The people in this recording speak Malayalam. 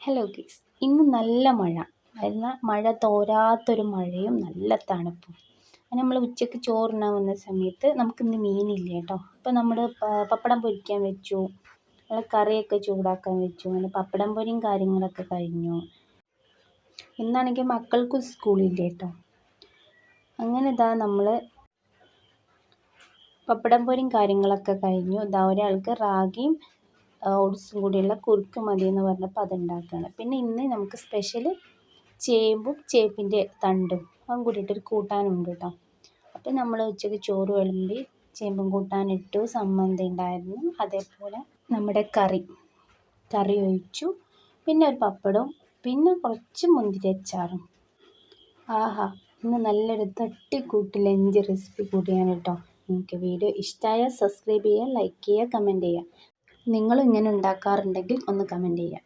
ഹലോ ഗീസ് ഇന്ന് നല്ല മഴ. എന്നാൽ മഴ തോരാത്തൊരു മഴയും നല്ല തണുപ്പും. നമ്മൾ ഉച്ചയ്ക്ക് വന്ന സമയത്ത് നമുക്കിന്ന് മീനില്ല കേട്ടോ. അപ്പോൾ നമ്മൾ പപ്പടം പൊരിക്കാൻ വെച്ചു. നമ്മൾ കറിയൊക്കെ ചൂടാക്കാൻ വെച്ചു. അങ്ങനെ പപ്പടം പൊരിയും കാര്യങ്ങളൊക്കെ കഴിഞ്ഞു. ഇന്നാണെങ്കിൽ മക്കൾക്കും സ്കൂളില്ല കേട്ടോ. അങ്ങനെ ഇതാ നമ്മൾ പപ്പടം പൊരിയും കാര്യങ്ങളൊക്കെ കഴിഞ്ഞു. ഇതാ ഒരാൾക്ക് റാഗിയും ഓട്സും കൂടിയുള്ള കുറുക്ക് മതി എന്ന് പറഞ്ഞപ്പോൾ അതുണ്ടാക്കുകയാണ് പിന്നെ ഇന്ന് നമുക്ക് സ്പെഷ്യൽ ചേമ്പും ചേപ്പിന്റെ തണ്ടും അതും കൂടിയിട്ടൊരു കൂട്ടാനുണ്ട് കേട്ടോ അപ്പം നമ്മൾ ഉച്ചയ്ക്ക് ചോറ് വിളമ്പി ചേമ്പും കൂട്ടാനിട്ടു സമ്മന്തി ഉണ്ടായിരുന്നു. അതേപോലെ നമ്മുടെ കറി കറി ഒഴിച്ചു. പിന്നെ ഒരു പപ്പടവും പിന്നെ കുറച്ച് മുന്തിരി അച്ചാറും. ആഹാ ഇന്ന് നല്ലൊരു തട്ടിക്കൂട്ട് ലഞ്ച് റെസിപ്പി കൂടിയാണ് കേട്ടോ നിങ്ങൾക്ക് വീഡിയോ ഇഷ്ടമായാൽ സബ്സ്ക്രൈബ് ചെയ്യുക ലൈക്ക് ചെയ്യുക കമന്റ് ചെയ്യുക. നിങ്ങളും ഇങ്ങനെ ഉണ്ടാക്കാറുണ്ടെങ്കിൽ ഒന്ന് കമന്റ് ചെയ്യുക